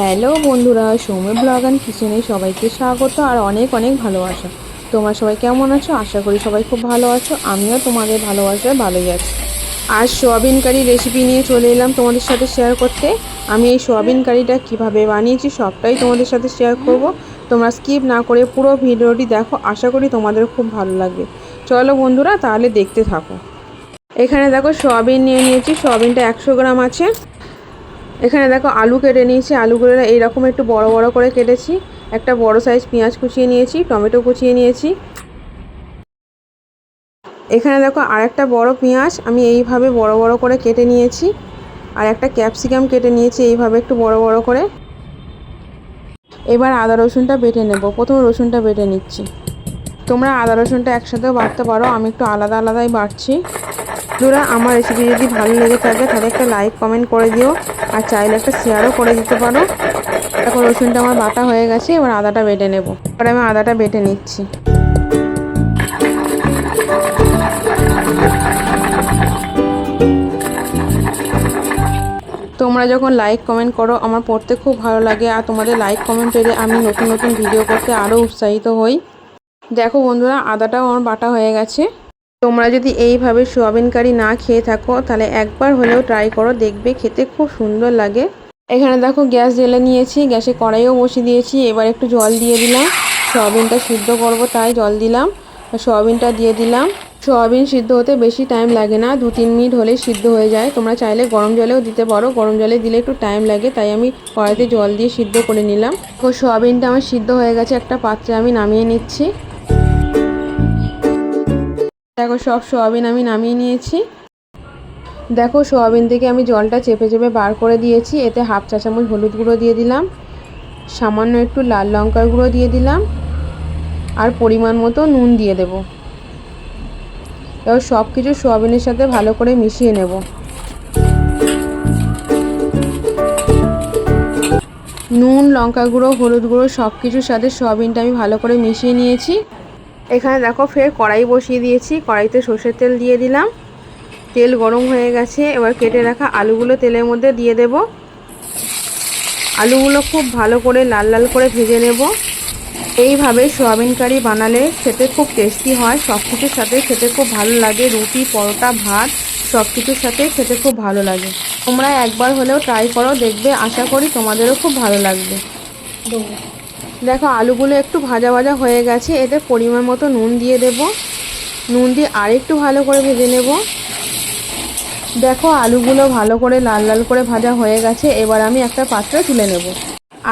Hello বন্ধুরা, Soumya blog and কিচেনে সবাইকে স্বাগত আর অনেক অনেক ভালোবাসা। তোমরা সবাই কেমন আছো? আশা করি সবাই খুব ভালো আছো, আমিও তোমাদের ভালোবাসায় ভালোই আছি। আর সোয়াবিন কারি রেসিপি নিয়ে চলে এলাম তোমাদের সাথে শেয়ার করতে। আমি এই সোয়াবিন কারিটা কীভাবে বানিয়েছি সবটাই তোমাদের সাথে শেয়ার করব। তোমরা স্কিপ না করে পুরো ভিডিওটি দেখো, আশা করি তোমাদের খুব ভালো লাগবে। চলো বন্ধুরা, তাহলে দেখতে থাকো। এখানে দেখো সোয়াবিন নিয়ে নিয়েছি, সোয়াবিনটা একশো গ্রাম আছে। এখানে দেখো আলু কেটে নিয়েছি। আলুগুলো এইরকম একটু বড় বড় করে কেটেছি। একটা বড় সাইজ পেঁয়াজ কুচিয়ে নিয়েছি, টমেটো কুচিয়ে নিয়েছি। এখানে দেখো আরেকটা বড় পেঁয়াজ আমি এইভাবে বড় বড় করে কেটে নিয়েছি। আর একটা ক্যাপসিকাম কেটে নিয়েছি এইভাবে একটু বড় বড় করে। এবার আদা রসুনটা বেটে নেব। প্রথমে রসুনটা বেটে নিচ্ছি। তোমরা আদা রসুনটা একসাথেও বাটতে পারো। আমি একটু আলাদা আলাদাই বাটছি। বন্ধুরা, আমার রেসিপি যদি ভালো লেগে থাকে, তাহলে একটা লাইক কমেন্ট করে দিও। আর চাইলে একটা শেয়ারও করে দিতে পারো। এখন রসুনটা আমার বাটা হয়ে গেছে, এবার আদাটা বেটে নেব। এবার আমি আদাটা বেটে নিচ্ছি। তোমরা যখন লাইক কমেন্ট করো, আমার পড়তে খুব ভালো লাগে। আর তোমাদের লাইক কমেন্ট পেলে আমি নতুন নতুন ভিডিও করতে আরও উৎসাহিত হই। দেখো বন্ধুরা, আদাটাও আমার বাটা হয়ে গেছে। তোমরা যদি এইভাবে সোয়াবিন কারি না খেয়ে থাকো, তাহলে একবার হলেও ট্রাই করো, দেখবে খেতে খুব সুন্দর লাগে। এখানে দেখো গ্যাস জেলে নিয়েছি, গ্যাসে কড়াইও বসিয়ে দিয়েছি, এবার একটু জল দিয়ে দিলাম। সোয়াবিনটা সিদ্ধ করব তাই জল দিলাম, সোয়াবিনটা দিয়ে দিলাম। সোয়াবিন সিদ্ধ হতে বেশি টাইম লাগে না, দু তিন মিনিট হলেই সিদ্ধ হয়ে যায়। তোমরা চাইলে গরম জলেও দিতে পারো, গরম জলে দিলে একটু টাইম লাগে, তাই আমি কড়াইতে জল দিয়ে সিদ্ধ করে নিলাম। তো সোয়াবিনটা আমার সিদ্ধ হয়ে গেছে, একটা পাত্রে আমি নামিয়ে নিচ্ছি। দেখো, সব সোয়াবিন আমি নামিয়ে নিয়েছি। দেখো, সোয়াবিন থেকে আমি জলটা চেপে চেপে বার করে দিয়েছি। এতে হাফ চা চামচ হলুদ গুঁড়ো দিয়ে দিলাম। সামান্য একটু লাল লঙ্কার গুঁড়ো দিয়ে দিলাম। আর পরিমাণ মতো নুন দিয়ে দেব। এবার সব কিছু সোয়াবিনের সাথে ভালো করে মিশিয়ে নেব। নুন, লঙ্কা গুঁড়ো, হলুদ গুঁড়ো সব কিছুর সাথে সোয়াবিনটা আমি ভালো করে মিশিয়ে নিয়েছি। এখানে দেখো ফের কড়াই বসিয়ে দিয়েছি। কড়াইতে সর্ষের তেল দিয়ে দিলাম। তেল গরম হয়ে গেছে। এবার কেটে রাখা আলুগুলো তেলের মধ্যে দিয়ে দেব। আলুগুলো খুব ভালো করে লাল লাল করে ভেজে নেব। এইভাবে সোয়াবিন কারি বানালে খেতে খুব টেস্টি হয়। সব কিছুর সাথে খেতে খুব ভালো লাগে। রুটি, পরোটা, ভাত, সব কিছুর সাথে খেতে খুব ভালো লাগে। তোমরা একবার হলেও ট্রাই করো। দেখবে আশা করি তোমাদেরও খুব ভালো লাগবে। দেখো, আলুগুলো একটু ভাজা ভাজা হয়ে গেছে। এতে পরিমাণ মতো নুন দিয়ে দেব। নুন দিয়ে আরেকটু ভালো করে ভেজে নেব। দেখো, আলুগুলো ভালো করে লাল লাল করে ভাজা হয়ে গেছে। এবার আমি একটা পাত্রে তুলে নেব।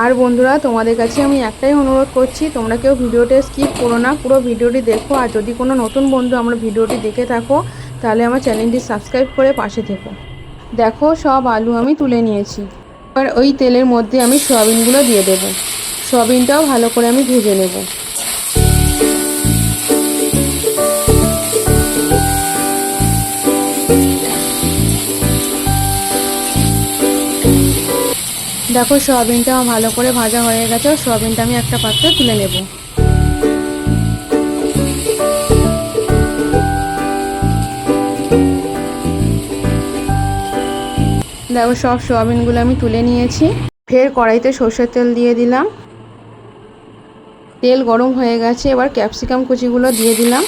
আর বন্ধুরা, তোমাদের কাছে আমি একটাই অনুরোধ করছি, তোমরা কেউ ভিডিওটা স্কিপ করো না। পুরো ভিডিওটি দেখো। আর যদি কোনো নতুন বন্ধু আমার ভিডিওটি দেখে থাকো, তাহলে আমার চ্যানেলটি সাবস্ক্রাইব করে পাশে থেকো। দেখো, সব আলু আমি তুলে নিয়েছি। এবার ওই তেলের মধ্যে আমি সয়াবিনগুলো দিয়ে দেবো। সয়াবিনটাও ভালো করে আমি ভেজে নেব। দেখো সয়াবিনটা ভালো করে ভাজা হয়ে গেছে। সয়াবিনটা আমি একটা পাত্রে তুলে নেব। দেখো, সব সয়াবিনগুলো আমি তুলে নিয়েছি। ফের কড়াইতে সর্ষের তেল দিয়ে দিলাম। তেল গরম হয়ে গেছে, এবার ক্যাপসিকাম কুচিগুলো দিয়ে দিলাম।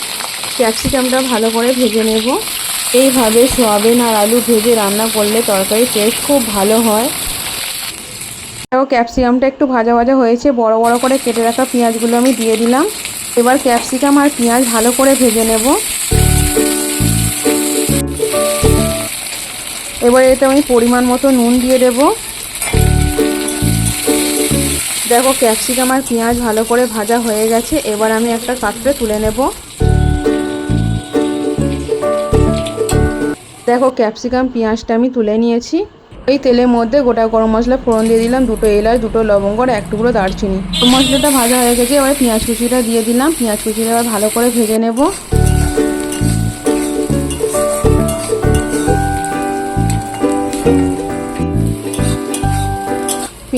ক্যাপসিকামটা ভালো করে ভেজে নেব। এইভাবে সোয়াবিন আর আলু ভেজে রান্না করলে তরকারির টেস্ট খুব ভালো হয়। দেখো, ক্যাপসিকামটা একটু ভাজা ভাজা হয়েছে, বড় বড় করে কেটে রাখা পেঁয়াজগুলো আমি দিয়ে দিলাম। এবার ক্যাপসিকাম আর পেঁয়াজ ভালো করে ভেজে নেব। এবার এতে আমি পরিমাণ মতো নুন দিয়ে দেবো। দেখো, ক্যাপসিকাম আর পেঁয়াজ ভালো করে ভাজা হয়ে গেছে। এবার আমি একটা পাত্রে তুলে নেব। দেখো, ক্যাপসিকাম, পেঁয়াজটা আমি তুলে নিয়েছি। এই তেলের মধ্যে গোটা গরম মশলা ফোড়ন দিয়ে দিলাম, দুটো এলাচ, দুটো লবঙ্গ আর এক টুকরো দারচিনি। মশলাটা ভাজা হয়ে গেছে, এবার পেঁয়াজ কুচিটা দিয়ে দিলাম। পেঁয়াজ কুচিটা এবার ভালো করে ভেজে নেব।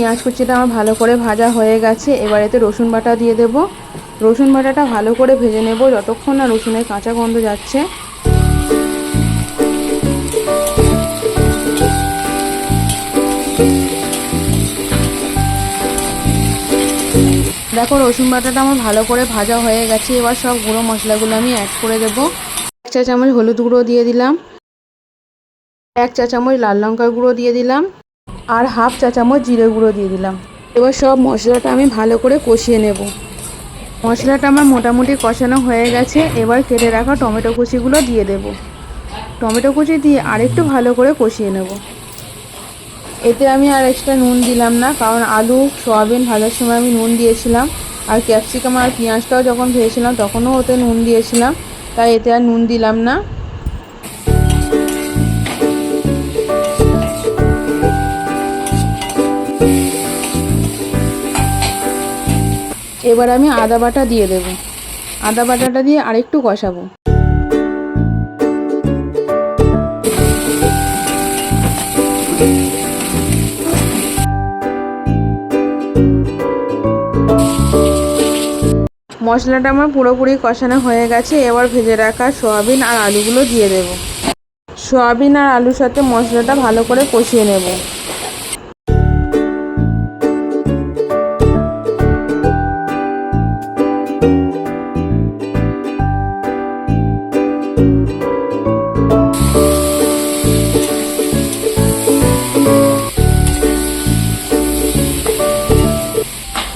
পেঁয়াজ কুচিটা আমার ভালো করে ভাজা হয়ে গেছে। এবার এতে রসুন বাটা দিয়ে দেব। রসুন বাটাটা ভালো করে ভেজে নেব যতক্ষণ না রসুনের কাঁচা গন্ধ যাচ্ছে। দেখো রসুন বাটাটা আমার ভালো করে ভাজা হয়ে গেছে। এবার সব গুঁড়ো মশলাগুলো আমি অ্যাড করে দেবো। এক চা চামচ হলুদ গুঁড়ো দিয়ে দিলাম। এক চা চামচ লাল লঙ্কার গুঁড়ো দিয়ে দিলাম। আর হাফ চা চামচ জিরে গুঁড়ো দিয়ে দিলাম। এবার সব মশলাটা আমি ভালো করে কষিয়ে নেব। মশলাটা আমার মোটামুটি কষানো হয়ে গেছে এবার কেটে রাখা টমেটো কুচিগুলো দিয়ে দেব। টমেটো কুচি দিয়ে আরেকটু ভালো করে কষিয়ে নেব। এতে আমি আর এক্সট্রা নুন দিলাম না কারণ আলু সয়াবিন ভাজার সময় আমি নুন দিয়েছিলাম আর ক্যাপসিকাম আর পেঁয়াজটাও যখন ভেজেছিলাম তখনও ওতে নুন দিয়েছিলাম তাই এতে আর নুন দিলাম না। এবার আমি আদা বাটা দিয়ে দেব। আদা বাটাটা দিয়ে আরেকটু কষাবো। মশলাটা আমার পুরোপুরি কষানো হয়ে গেছে। এবার ভেজে রাখা সোয়াবিন আর আলুগুলো দিয়ে দেব। সোয়াবিন আর আলুর সাথে মশলাটা ভালো করে কষিয়ে নেব।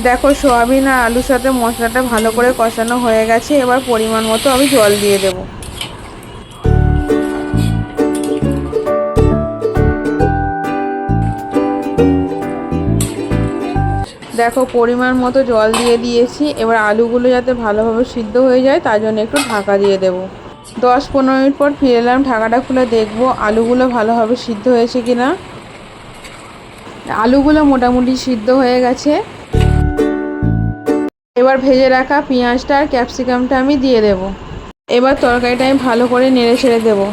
দেখো, সোয়াবিন আর আলুর সাথে মশলাটা ভালো করে কষানো হয়ে গেছে। এবার পরিমাণ মতো আমি জল দিয়ে দেব। দেখো, পরিমাণ মতো জল দিয়ে দিয়েছি। এবার আলুগুলো যাতে ভালোভাবে সিদ্ধ হয়ে যায়, তার জন্য একটু ঢাকা দিয়ে দেব। দশ পনেরো মিনিট পর ফিরে এলাম, ঢাকাটা খুলে দেখব আলুগুলো ভালোভাবে সিদ্ধ হয়েছে কিনা। আলুগুলো মোটামুটি সিদ্ধ হয়ে গেছে। এবার ভেজে রাখা পেঁয়াজটা আর ক্যাপসিকামটা আমি দিয়ে দেব। এবার তরকারিটা আমি ভালো করে নেড়ে ছেড়ে দেবো।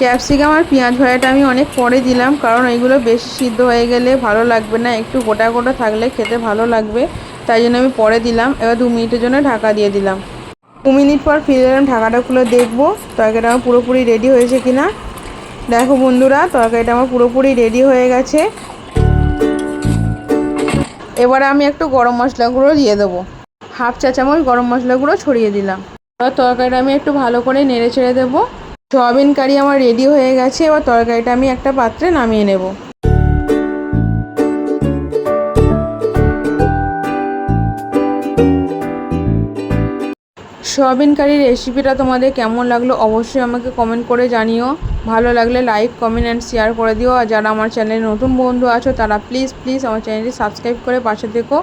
ক্যাপসিকাম আর পেঁয়াজ ভাজাটা আমি অনেক পরে দিলাম, কারণ এইগুলো বেশি সিদ্ধ হয়ে গেলে ভালো লাগবে না, একটু গোটা গোটা থাকলে খেতে ভালো লাগবে, তাই জন্য আমি পরে দিলাম। এবার দু মিনিটের জন্য ঢাকা দিয়ে দিলাম। দু মিনিট পর ফিরে এলাম, ঢাকাটা খুলে দেখব তরকারিটা আমার পুরোপুরি রেডি হয়েছে কিনা। দেখো বন্ধুরা, তরকারিটা আমার পুরোপুরি রেডি হয়ে গেছে। এবারে আমি একটু গরম মশলা গুঁড়ো দিয়ে দেবো। হাফ চা চামচ গরম মশলা গুঁড়ো ছড়িয়ে দিলাম। এবার তরকারিটা আমি একটু ভালো করে নেড়ে ছেড়ে দেবো। সয়াবিন কারি আমার রেডি হয়ে গেছে, এবার তরকারিটা আমি একটা পাত্রে নামিয়ে নেব। সয়াবিন কারির রেসিপিটা তোমাদের কেমন লাগল অবশ্যই আমাকে কমেন্ট করে জানিও। ভালো লাগলে লাইক কমেন্ট অ্যান্ড শেয়ার করে দিও। আর যারা আমার চ্যানেলে নতুন বন্ধু আছো, তারা প্লিজ প্লিজ আমার চ্যানেলটি সাবস্ক্রাইব করে পাশে থেকো।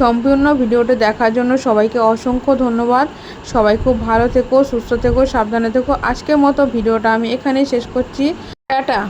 সম্পূর্ণ ভিডিওটা দেখার জন্য সবাইকে অসংখ্য ধন্যবাদ। সবাই খুব ভালো থেকো, সুস্থ থেকো, সাবধানে থেকো। আজকের মতো ভিডিওটা আমি এখানেই শেষ করছি। টাটা।